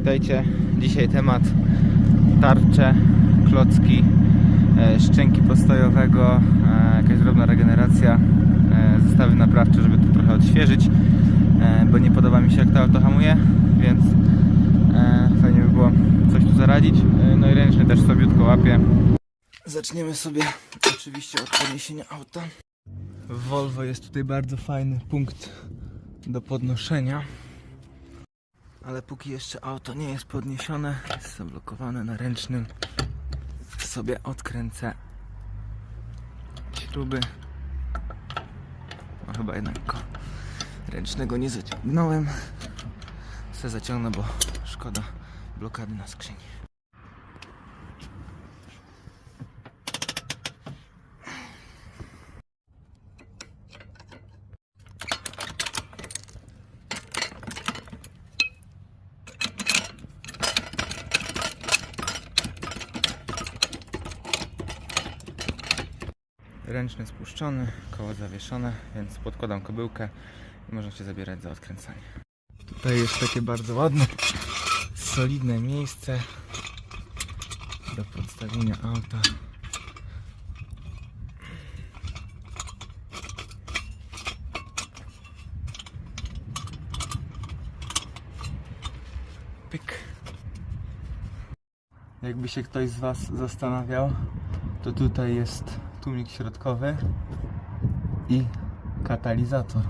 witajcie. Dzisiaj temat tarcze, klocki, e, szczęki postojowego, e, jakaś drobna regeneracja, e, zestawy naprawcze, żeby to trochę odświeżyć, bo nie podoba mi się jak to auto hamuje, więc fajnie by było coś tu zaradzić. No i ręczny też sobiutko łapie. Zaczniemy sobie oczywiście od podniesienia auta. W Volvo jest tutaj bardzo fajny punkt do podnoszenia. Ale póki jeszcze auto nie jest podniesione, jest zablokowane na ręcznym, sobie odkręcę śruby. No chyba jednak go ręcznego nie zaciągnąłem. Se zaciągnę, bo szkoda blokady na skrzyni. Ręczny spuszczony, koło zawieszone, więc podkładam kobyłkę i można się zabierać za odkręcanie. Tutaj jest takie bardzo ładne, solidne miejsce do podstawienia auta. Pyk. Jakby się ktoś z Was zastanawiał, to tutaj jest tłumik środkowy i katalizator.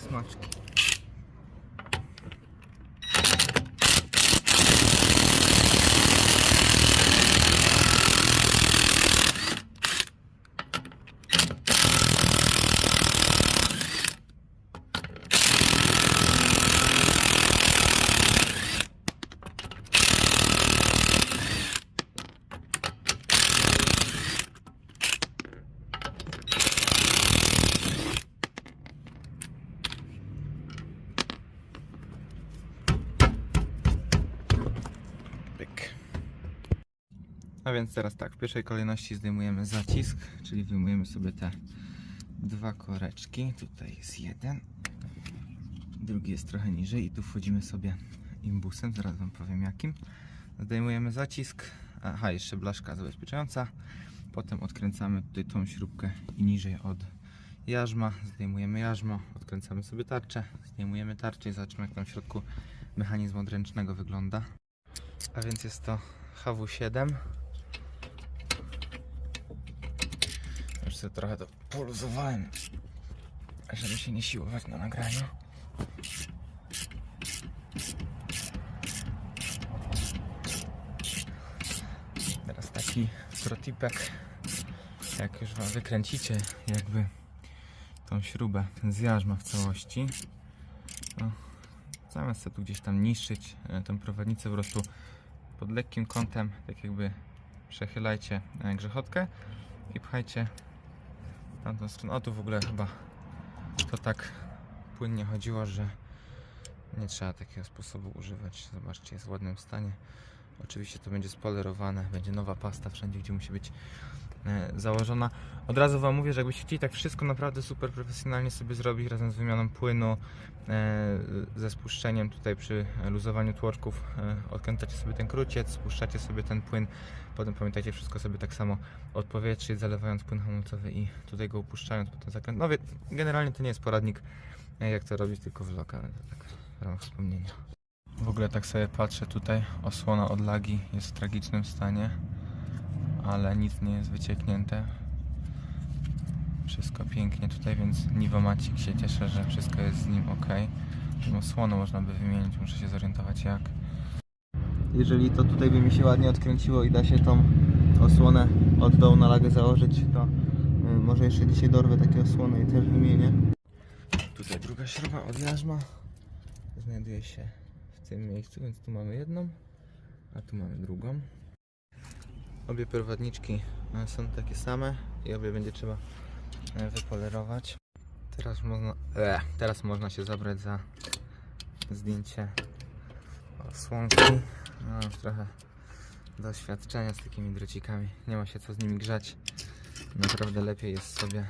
as much A więc teraz tak, w pierwszej kolejności zdejmujemy zacisk, czyli wyjmujemy sobie te dwa koreczki. Tutaj jest jeden, drugi jest trochę niżej i tu wchodzimy sobie imbusem, zaraz Wam powiem jakim. Zdejmujemy zacisk, aha, jeszcze blaszka zabezpieczająca. Potem odkręcamy tutaj tą śrubkę i niżej od jarzma, zdejmujemy jarzmo, odkręcamy sobie tarczę, zdejmujemy tarczę i zobaczymy jak tam w środku mechanizm odręcznego wygląda. A więc jest to HW7. Sobie trochę to poluzowałem, żeby się nie siłować na nagraniu. Teraz taki protipek, jak już wam wykręcicie jakby tą śrubę, ten zjarzma w całości, zamiast sobie tu gdzieś tam niszczyć e, tę prowadnicę po prostu pod lekkim kątem, tak jakby przechylajcie e, grzechotkę i pchajcie w tamtą stronę. O tu w ogóle chyba to tak płynnie chodziło, że nie trzeba takiego sposobu używać. Zobaczcie, jest w ładnym stanie. Oczywiście to będzie spolerowane, będzie nowa pasta wszędzie, gdzie musi być założona. Od razu Wam mówię, że jakbyście chcieli tak wszystko naprawdę super profesjonalnie sobie zrobić razem z wymianą płynu, e, ze spuszczeniem tutaj przy luzowaniu tłoczków, e, odkręcacie sobie ten kruciec, spuszczacie sobie ten płyn, potem pamiętajcie wszystko sobie tak samo odpowietrzyć, zalewając płyn hamulcowy i tutaj go upuszczając, potem zakręt. No wie, generalnie to nie jest poradnik e, jak to robić, tylko vlog, ale to tak w ramach wspomnienia. W ogóle tak sobie patrzę tutaj, osłona od lagi jest w tragicznym stanie, ale nic nie jest wycieknięte. Wszystko pięknie tutaj, więc Niwomacik się cieszę, że wszystko jest z nim ok. Tą osłonę można by wymienić, muszę się zorientować jak. Jeżeli to tutaj by mi się ładnie odkręciło i da się tą osłonę od dołu na lagę założyć, to y, może jeszcze dzisiaj dorwę takie osłony i też wymienię. Tu Tutaj druga śruba od jarzma znajduje się w tym miejscu, więc tu mamy jedną, a tu mamy drugą. Obie prowadniczki e, są takie same i obie będzie trzeba e, wypolerować. Teraz można, e, teraz można się zabrać za zdjęcie osłonki. Mam już trochę doświadczenia z takimi drocikami. Nie ma się co z nimi grzać. Naprawdę lepiej jest sobie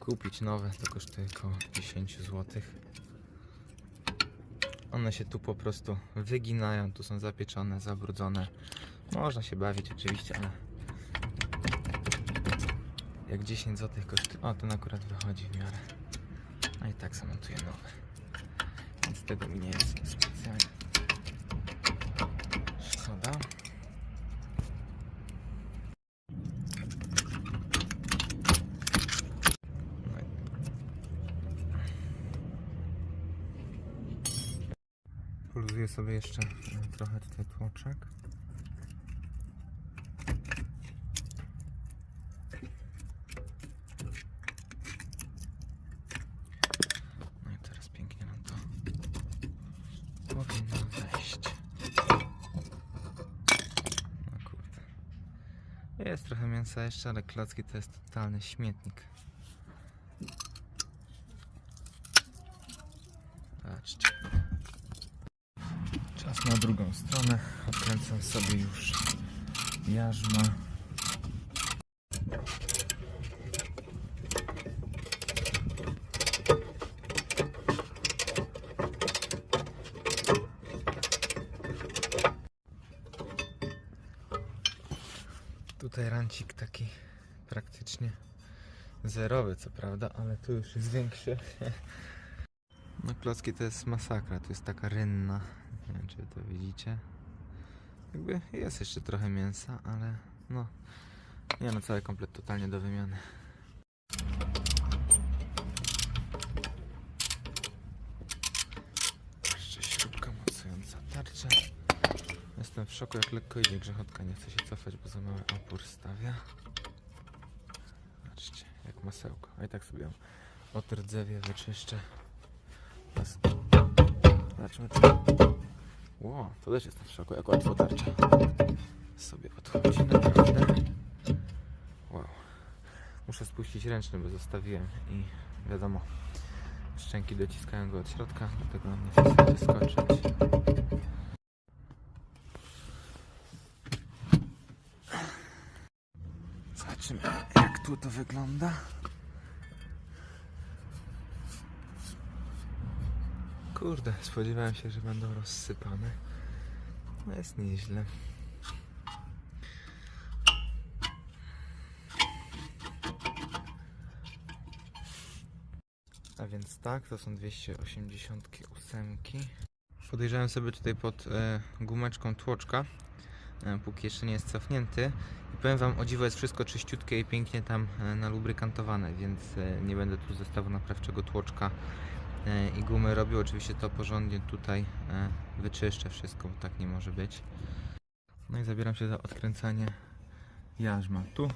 kupić nowe. To kosztuje około 10 zł. One się tu po prostu wyginają. Tu są zapieczone, zabrudzone. Można się bawić oczywiście, ale jak 10 zł kosztuje. O, ten akurat wychodzi w miarę. A i tak zamontuję nowe. Więc tego mi nie jest specjalnie szkoda. No Poluzuję sobie jeszcze e, trochę tutaj tłoczek. No i teraz pięknie nam to powinno wejść. No kurde. Jeszcze, ale klocki to jest totalny śmietnik. Patrzcie. Czas na drugą stronę. Odkręcam sobie już jarzma. Rancik taki praktycznie zerowy, co prawda, ale tu już jest większy. No klocki to jest masakra, to jest taka rynna. Nie wiem czy to widzicie. Jakby jest jeszcze trochę mięsa, ale no nie no cały komplet totalnie do wymiany. Jeszcze śrubka mocująca tarczę. Jestem w szoku jak lekko idzie grzechotka, nie chce się cofać, bo za mały opór stawia. Patrzcie, jak masełko. A i tak sobie ją otrdzewieję, wyczyszczę. Teraz Zobaczmy czy... Ło, to też jestem w szoku, jak łatwo tarcza sobie odchodzi, naprawdę. Wow. Muszę spuścić ręczny, bo zostawiłem i wiadomo, szczęki dociskają go od środka, dlatego on nie chce sobie wyskoczyć. Zobaczymy, jak tu to wygląda. Kurde, spodziewałem się, że będą rozsypane. No jest nieźle. A więc tak, to są 288. Podejrzałem sobie tutaj pod e, gumeczką tłoczka, póki jeszcze nie jest cofnięty. I powiem Wam, o dziwo jest wszystko czyściutkie i pięknie tam e, nalubrykantowane, więc e, nie będę tu zestawu naprawczego tłoczka e, i gumy robił. Oczywiście to porządnie tutaj e, wyczyszczę wszystko, bo tak nie może być. No i zabieram się za odkręcanie jarzma. Tu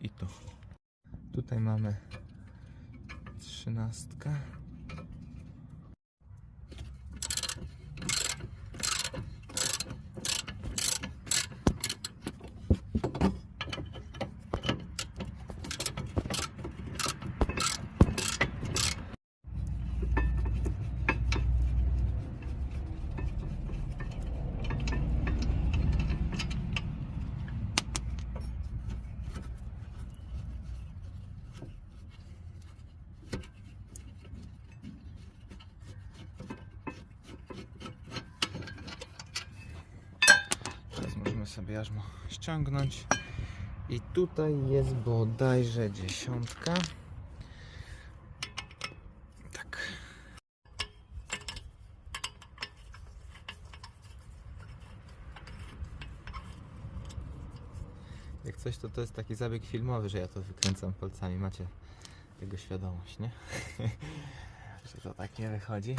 i tu. Tutaj mamy trzynastkę. Teraz możemy sobie jarzmo ściągnąć. I tutaj jest bodajże dziesiątka. Tak. Jak coś, to to jest taki zabieg filmowy, że ja to wykręcam palcami. Macie tego świadomość, nie? że to tak nie wychodzi.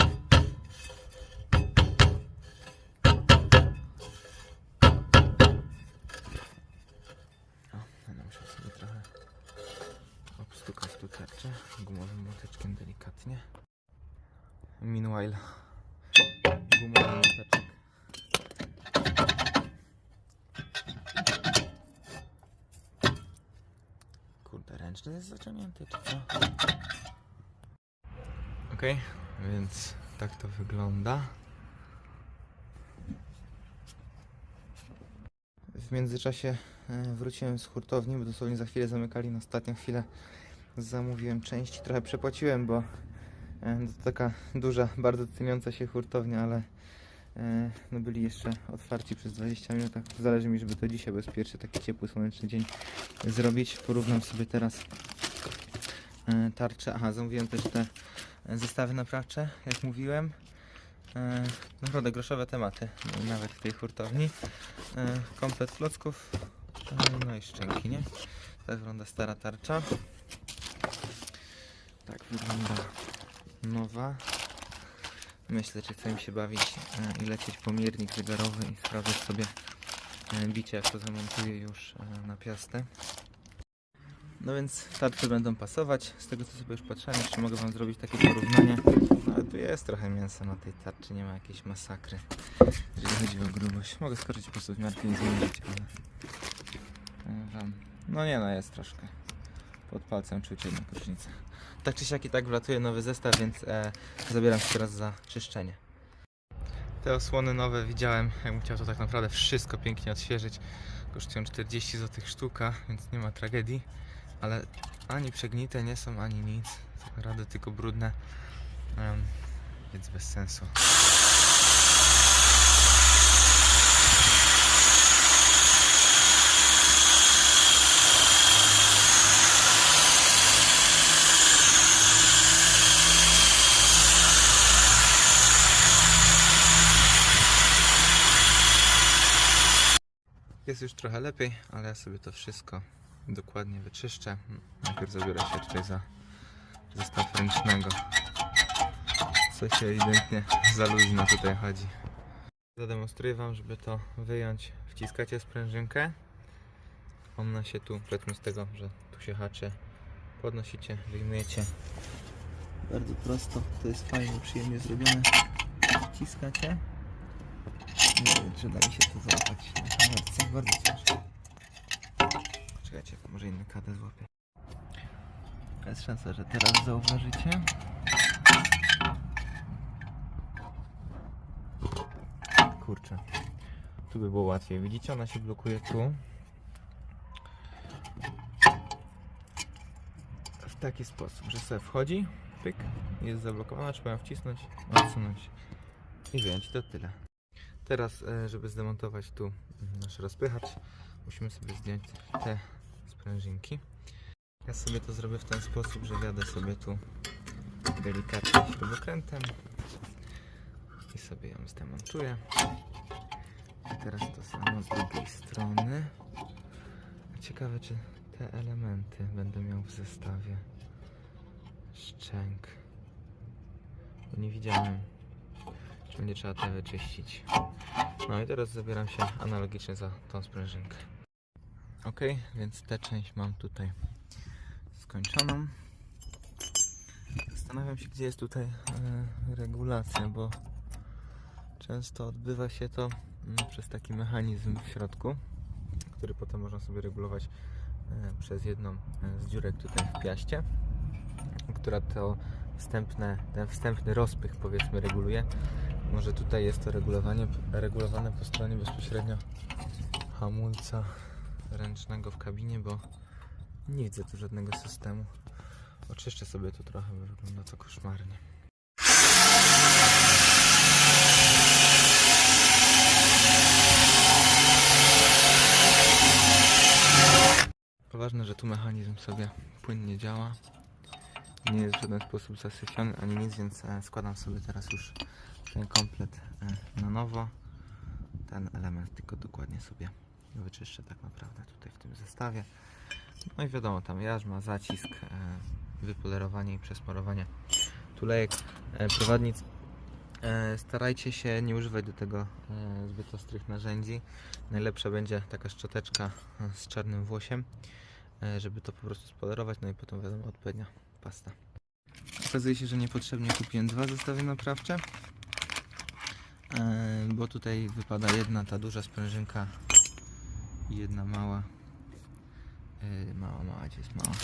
Meanwhile, gumowy moteczek. Kurde, ręczny jest zaciągnięty, czy co? Okej, więc tak to wygląda. W międzyczasie e, wróciłem z hurtowni, bo dosłownie za chwilę zamykali na ostatnią chwilę. Zamówiłem części, trochę przepłaciłem, bo to taka duża, bardzo ceniąca się hurtownia, ale e, no byli jeszcze otwarci przez 20 minut. Tak zależy mi, żeby to dzisiaj bezpiecznie, taki ciepły, słoneczny dzień zrobić. Porównam sobie teraz e, tarcze. Aha, zamówiłem też te e, zestawy naprawcze, jak mówiłem. E, Naprawdę groszowe tematy, no, nawet w tej hurtowni. E, Komplet klocków, e, no i szczęki, nie? Tak wygląda stara tarcza. Tak wygląda nowa. Myślę, czy chce mi się bawić e, i lecieć po miernik zegarowy i sprawdzać sobie e, bicie, jak to zamontuję już e, na piastę. No więc tarcze będą pasować. Z tego co sobie już patrzyłem, jeszcze mogę Wam zrobić takie porównanie. No, ale tu jest trochę mięsa na tej tarczy, nie ma jakiejś masakry. Jeżeli chodzi o grubość. Mogę skoczyć po prostu w miarkę i zmienić, ale... No nie no, jest troszkę. Pod palcem czuć jednak różnicę. Tak czy siak i tak wlatuje nowy zestaw, więc e, zabieram się teraz za czyszczenie. Te osłony nowe widziałem, jakbym chciał to tak naprawdę wszystko pięknie odświeżyć. Kosztują 40 zł sztuka, więc nie ma tragedii. Ale ani przegnite nie są, ani nic. Tak tylko brudne. Em, więc bez sensu. Jest już trochę lepiej, ale ja sobie to wszystko dokładnie wyczyszczę. Najpierw zabiorę się tutaj za zestaw ręcznego. Co się ewidentnie za luźno tutaj chodzi. Zademonstruję Wam, żeby to wyjąć. Wciskacie sprężynkę. Ona się tu, powiedzmy z tego, że tu się haczy. Podnosicie, wyjmujecie. Bardzo prosto, to jest fajnie, przyjemnie zrobione. Wciskacie. Nie wiem, czy da mi się to złapać. Bardzo, bardzo ciężko. Czekajcie, może inny kadę złapię. Jest szansa, że teraz zauważycie. Kurczę. Tu by było łatwiej. Widzicie, ona się blokuje tu. W taki sposób, że sobie wchodzi, pyk, jest zablokowana, trzeba ją wcisnąć, odsunąć i wyjąć. To tyle. Teraz, e, żeby zdemontować tu nasz rozpychacz, musimy sobie zdjąć te sprężynki. Ja sobie to zrobię w ten sposób, że wjadę sobie tu delikatnie śrubokrętem i sobie ją zdemontuję. I teraz to samo z drugiej strony. Ciekawe, czy te elementy będę miał w zestawie. Szczęk. Nie widziałem, będzie trzeba te wyczyścić. No i teraz zabieram się analogicznie za tą sprężynkę. Ok, więc tę część mam tutaj skończoną. Zastanawiam się, gdzie jest tutaj e, regulacja, bo często odbywa się to mm, przez taki mechanizm w środku, który potem można sobie regulować e, przez jedną e, z dziurek tutaj w piaście, która to wstępne, ten wstępny rozpych powiedzmy reguluje. Może tutaj jest to regulowanie, regulowane po stronie bezpośrednio hamulca ręcznego w kabinie, bo nie widzę tu żadnego systemu. Oczyszczę sobie tu trochę, bo wygląda to koszmarnie. Ważne, że tu mechanizm sobie płynnie działa. Nie jest w żaden sposób zasyfiony ani nic, więc e, składam sobie teraz już ten komplet e, na nowo. Ten element tylko dokładnie sobie wyczyszczę tak naprawdę tutaj w tym zestawie. No i wiadomo, tam jarzma, zacisk, e, wypolerowanie i przesmarowanie tulejek. E, Prowadnic, starajcie się nie używać do tego zbyt ostrych narzędzi. Najlepsza będzie taka szczoteczka z czarnym włosiem, żeby to po prostu spolerować, no i potem wiadomo odpowiednia pasta. Okazuje się, że niepotrzebnie kupiłem dwa zestawy naprawcze, bo tutaj wypada jedna ta duża sprężynka i jedna mała. E, Mała, mała, gdzie jest mała?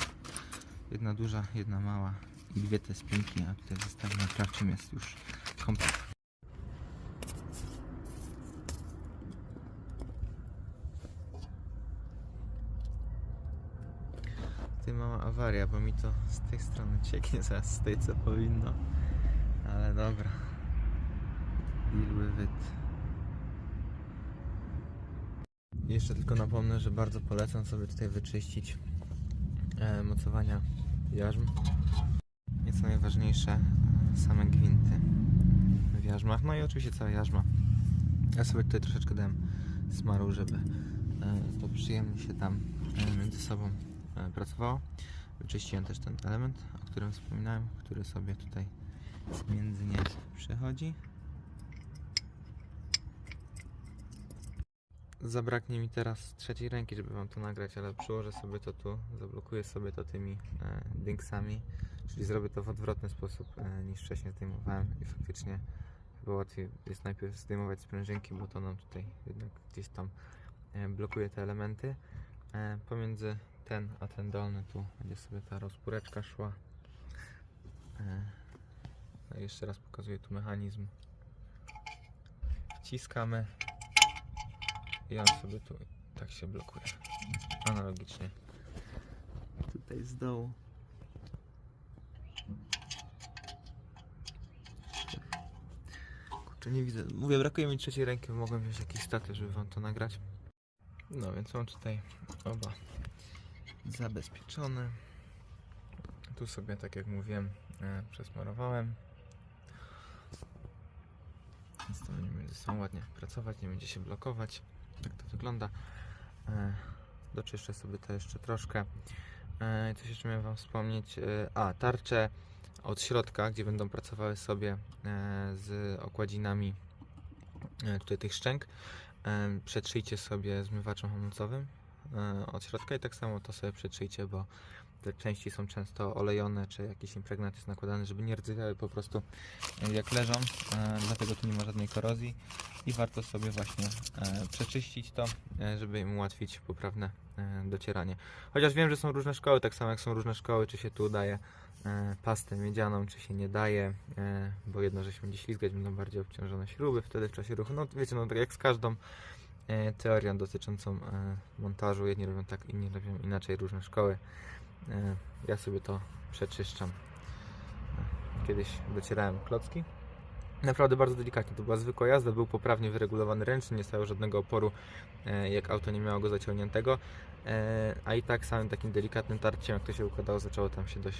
Jedna duża, jedna mała i dwie te spinki, a tutaj w zestawie naprawczym jest już komplet. Tutaj mała awaria, bo mi to z tej strony cieknie zaraz z tej co powinno. Ale dobra. It. Jeszcze tylko napomnę, że bardzo polecam sobie tutaj wyczyścić e, mocowania jarzm. I co najważniejsze, e, same gwinty w jarzmach. No i oczywiście cała jarzma. Ja sobie tutaj troszeczkę dałem smaru, żeby e, to przyjemnie się tam e, między sobą pracowało. Wyczyściłem też ten element, o którym wspominałem, który sobie tutaj między nie przechodzi. Zabraknie mi teraz trzeciej ręki, żeby wam to nagrać, ale przyłożę sobie to tu, zablokuję sobie to tymi e, dinksami, czyli zrobię to w odwrotny sposób e, niż wcześniej zdejmowałem i faktycznie chyba łatwiej jest najpierw zdejmować sprężynki, bo to nam tutaj jednak gdzieś tam e, blokuje te elementy. E, pomiędzy ten a ten dolny tu będzie sobie ta rozpóreczka szła. E, no jeszcze raz pokazuję tu mechanizm. Wciskamy on sobie tu tak się blokuje. Analogicznie. Tutaj z dołu. Kurczę, nie widzę. Mówię, brakuje mi trzeciej ręki, mogłem wziąć jakiś statyw, żeby wam to nagrać. No więc mam tutaj oba zabezpieczone. Tu sobie, tak jak mówiłem, e, przesmarowałem. Więc to będzie są ładnie pracować, nie będzie się blokować. Wygląda. E, doczyszczę sobie to jeszcze troszkę. E, coś jeszcze miałem Wam wspomnieć. E, a, tarcze od środka, gdzie będą pracowały sobie z okładzinami tutaj tych szczęk. Przetrzyjcie sobie zmywaczem hamulcowym od środka i tak samo to sobie przetrzyjcie, bo te części są często olejone, czy jakiś impregnat jest nakładany, żeby nie rdzewiały po prostu e, jak leżą, e, dlatego tu nie ma żadnej korozji i warto sobie właśnie e, przeczyścić to, żeby im ułatwić poprawne docieranie. Chociaż wiem, że są różne szkoły, tak samo jak są różne szkoły, czy się tu daje e, pastę miedzianą, czy się nie daje, bo jedno, że się będzie ślizgać, będą bardziej obciążone śruby wtedy w czasie ruchu. No wiecie, no tak jak z każdą teorią dotyczącą montażu, jedni robią tak, inni robią inaczej, różne szkoły. E, ja sobie to przeczyszczam. Kiedyś docierałem klocki. Naprawdę bardzo delikatnie. To była zwykła jazda, był poprawnie wyregulowany ręcznie, nie stało żadnego oporu, e, jak auto nie miało go zaciągniętego. E, A i tak samym takim delikatnym tarciem, jak to się układało, zaczęło tam się dość,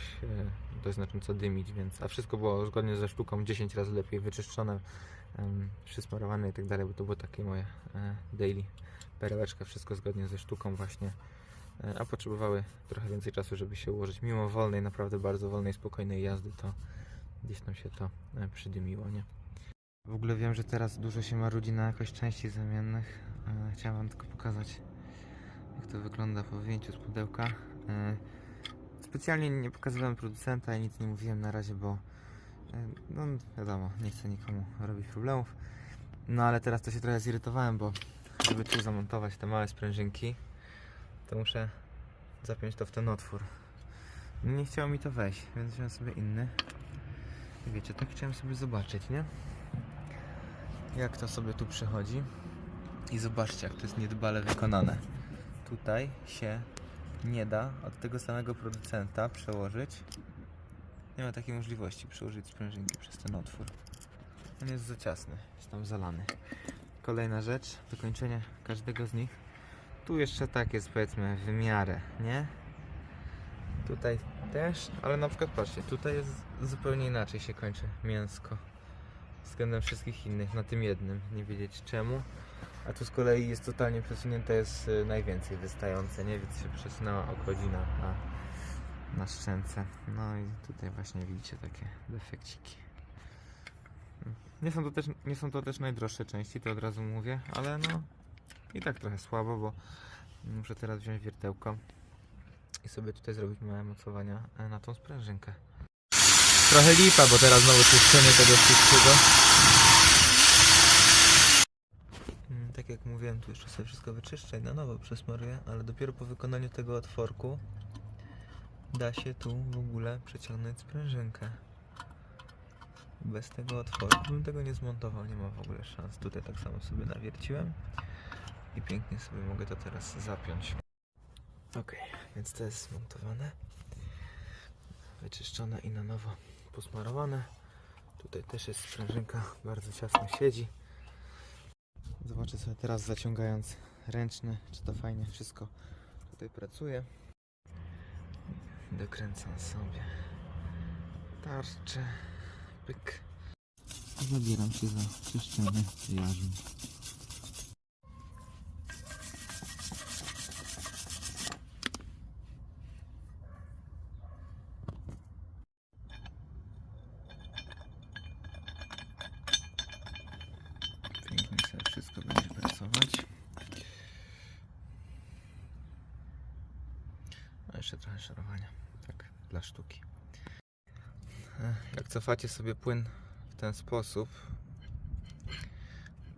dość znacząco dymić, więc a wszystko było zgodnie ze sztuką 10 razy lepiej wyczyszczone, przysmarowane i tak dalej, bo to było takie moje daily perełeczka, wszystko zgodnie ze sztuką właśnie a potrzebowały trochę więcej czasu, żeby się ułożyć. Mimo wolnej, naprawdę bardzo wolnej, spokojnej jazdy, to gdzieś tam się to e, przydymiło, nie? W ogóle wiem, że teraz dużo się marudzi na jakość części zamiennych. E, Chciałem Wam tylko pokazać, jak to wygląda po wyjęciu z pudełka. E, Specjalnie nie pokazywałem producenta i nic nie mówiłem na razie, bo e, no wiadomo, nie chcę nikomu robić problemów. No ale teraz to się trochę zirytowałem, bo żeby tu zamontować te małe sprężynki, to muszę zapiąć to w ten otwór. Nie chciało mi to wejść, więc wziąłem sobie inny. Wiecie, tak chciałem sobie zobaczyć, nie? Jak to sobie tu przychodzi. I zobaczcie, jak to jest niedbale wykonane. Tutaj się nie da od tego samego producenta przełożyć. Nie ma takiej możliwości przełożyć sprężynki przez ten otwór. On jest za ciasny, jest tam zalany. Kolejna rzecz, wykończenie każdego z nich tu jeszcze tak jest powiedzmy w miarę, nie? Tutaj też, ale na przykład patrzcie, tutaj jest zupełnie inaczej się kończy mięsko względem wszystkich innych, na tym jednym, nie wiedzieć czemu. A tu z kolei jest totalnie przesunięte, jest y, najwięcej wystające, nie? Więc się przesunęła okładzina na, na szczęce. No i tutaj właśnie widzicie takie defekciki. Nie są, to też, nie są to też najdroższe części, to od razu mówię, ale no i tak trochę słabo, bo muszę teraz wziąć wiertełko i sobie tutaj zrobić małe mocowania e, na tą sprężynkę. trochę lipa, bo teraz znowu czyszczenie tego wszystkiego. Mm, Tak jak mówiłem, tu jeszcze sobie wszystko wyczyszczę na nowo przesmaruję, ale dopiero po wykonaniu tego otworku da się tu w ogóle przeciągnąć sprężynkę. Bez tego otworku bym tego nie zmontował, nie ma w ogóle szans. Tutaj tak samo sobie nawierciłem i pięknie sobie mogę to teraz zapiąć. Ok, więc to jest zmontowane, wyczyszczone i na nowo posmarowane. Tutaj też jest sprężynka, bardzo ciasno siedzi. Zobaczę sobie teraz zaciągając ręczny, czy to fajnie wszystko tutaj pracuje. Dokręcam sobie tarczę, pyk. Zabieram się za czyszczenie jarzmu. Pięknie sobie wszystko będzie pracować. A jeszcze trochę szorowania, tak, dla sztuki. E, Cofacie sobie płyn w ten sposób,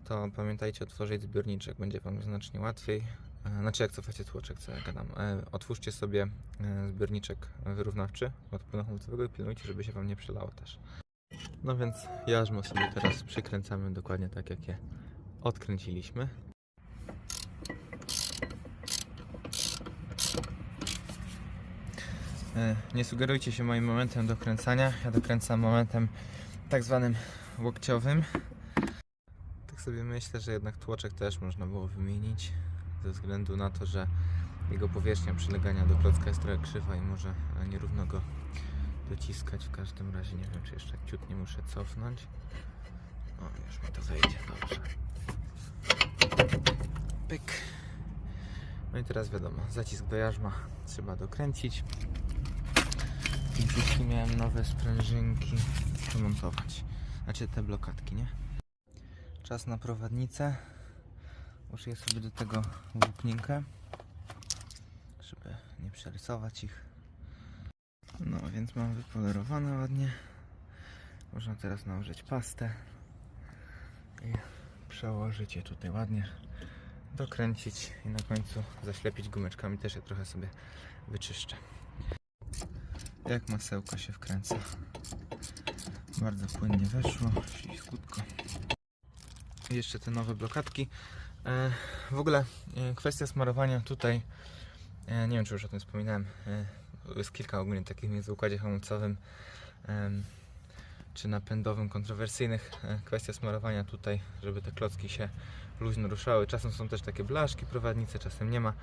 to pamiętajcie otworzyć zbiorniczek, będzie Wam znacznie łatwiej. E, Znaczy jak cofacie tłoczek, co ja gadam. E, Otwórzcie sobie e, zbiorniczek wyrównawczy od płynu hamulcowego i pilnujcie, żeby się Wam nie przelało też. No więc jarzmo sobie teraz przykręcamy dokładnie tak, jak je odkręciliśmy. Nie sugerujcie się moim momentem dokręcania. Ja dokręcam momentem tak zwanym łokciowym. Tak sobie myślę, że jednak tłoczek też można było wymienić ze względu na to, że jego powierzchnia przylegania do klocka jest trochę krzywa i może e, nierówno go dociskać. W każdym razie nie wiem, czy jeszcze ciut nie muszę cofnąć. O, już mi to wejdzie, dobrze. Pyk. No i teraz wiadomo, zacisk do jarzma trzeba dokręcić. Jeśli miałem nowe sprężynki, wymontować. Znaczy te blokadki, nie? Czas na prowadnicę. Użyję sobie do tego włókninkę, żeby nie przerysować ich. No, więc mam wypolerowane ładnie. Można teraz nałożyć pastę i przełożyć je tutaj ładnie, dokręcić i na końcu zaślepić gumeczkami. Też je trochę sobie wyczyszczę. Jak masełko się wkręca. Bardzo płynnie weszło, śliskutko. Jeszcze te nowe blokadki. E, w ogóle e, kwestia smarowania tutaj, e, nie wiem czy już o tym wspominałem, jest kilka ogólnie takich między układzie hamulcowym czy napędowym kontrowersyjnych. E, kwestia smarowania tutaj, żeby te klocki się luźno ruszały. Czasem są też takie blaszki prowadnice, czasem nie ma.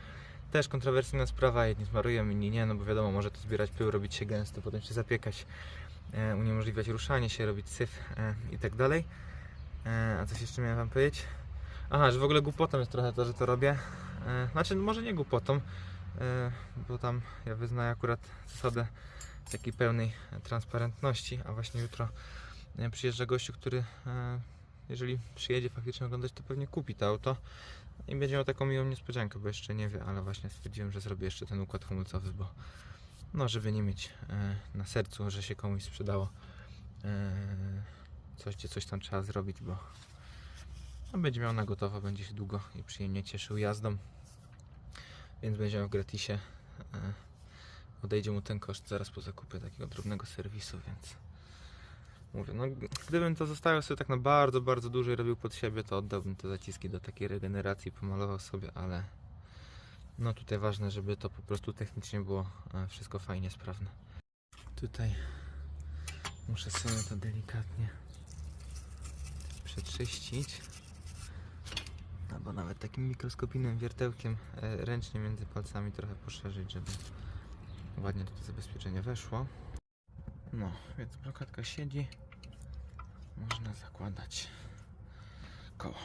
Też kontrowersyjna sprawa, jedni smarują, inni nie, no bo wiadomo, może to zbierać pył, robić się gęsto, potem się zapiekać, e, uniemożliwiać ruszanie się, robić syf e, i tak dalej. E, a coś jeszcze miałem wam powiedzieć? Aha, że w ogóle głupotą jest trochę to, że to robię. E, znaczy, no może nie głupotą, e, bo tam ja wyznaję akurat zasadę takiej pełnej transparentności, a właśnie jutro e, przyjeżdża gościu, który e, jeżeli przyjedzie faktycznie oglądać, to pewnie kupi to auto i będzie miał taką miłą niespodziankę, bo jeszcze nie wie, ale właśnie stwierdziłem, że zrobię jeszcze ten układ hamulcowy, bo no, żeby nie mieć e, na sercu, że się komuś sprzedało coś, gdzie coś tam trzeba zrobić, bo no, będzie miał na gotowo, będzie się długo i przyjemnie cieszył jazdą, więc będzie miał w gratisie. Odejdzie mu ten koszt zaraz po zakupie takiego drobnego serwisu, więc mówię, no gdybym to zostawił sobie tak na bardzo, bardzo dużo i robił pod siebie, to oddałbym te zaciski do takiej regeneracji, pomalował sobie, ale no tutaj ważne, żeby to po prostu technicznie było e, wszystko fajnie sprawne. Tutaj muszę sobie to delikatnie przeczyścić. Albo nawet takim mikroskopijnym wiertełkiem e, ręcznie między palcami trochę poszerzyć, żeby ładnie tutaj zabezpieczenie weszło. No, więc blokadka siedzi. Można zakładać koło.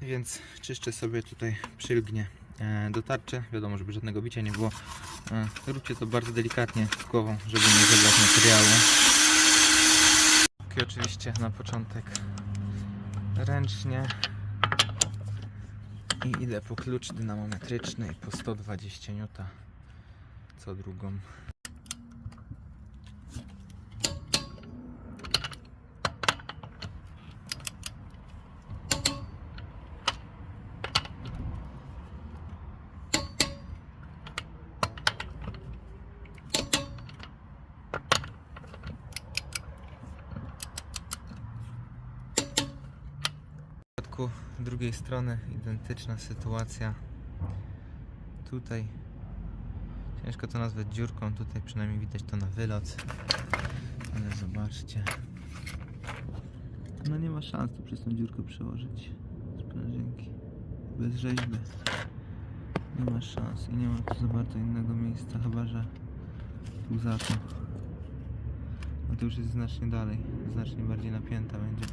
Więc czyszczę sobie tutaj przylgnie e, do tarczy. Wiadomo, żeby żadnego bicia nie było. E, róbcie to bardzo delikatnie głową, żeby nie zebrać materiału. I oczywiście na początek ręcznie. I idę po klucz dynamometryczny po 120 N co drugą. Z drugiej strony identyczna sytuacja tutaj ciężko to nazwać dziurką, tutaj przynajmniej widać to na wylot. Ale zobaczcie. No nie ma szans tu przez tą dziurkę przełożyć sprężynki. Bez rzeźby. Nie ma szans i nie ma tu za bardzo innego miejsca, chyba że tu za to. No to już jest znacznie dalej, znacznie bardziej napięta będzie.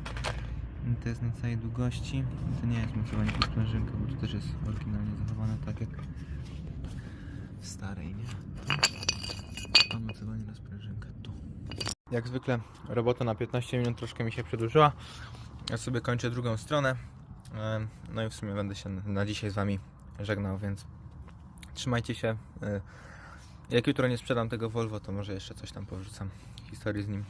I To jest na całej długości. To nie jest mocowanie pod sprężynkę, bo to też jest oryginalnie zachowane tak jak starej, nie? A mocowanie na sprężynkę tu. Jak zwykle robota na 15 minut troszkę mi się przedłużyła. Ja sobie kończę drugą stronę. No i w sumie będę się na dzisiaj z Wami żegnał, więc trzymajcie się. E, Jak jutro nie sprzedam tego Volvo, to może jeszcze coś tam powrzucam historii z nim.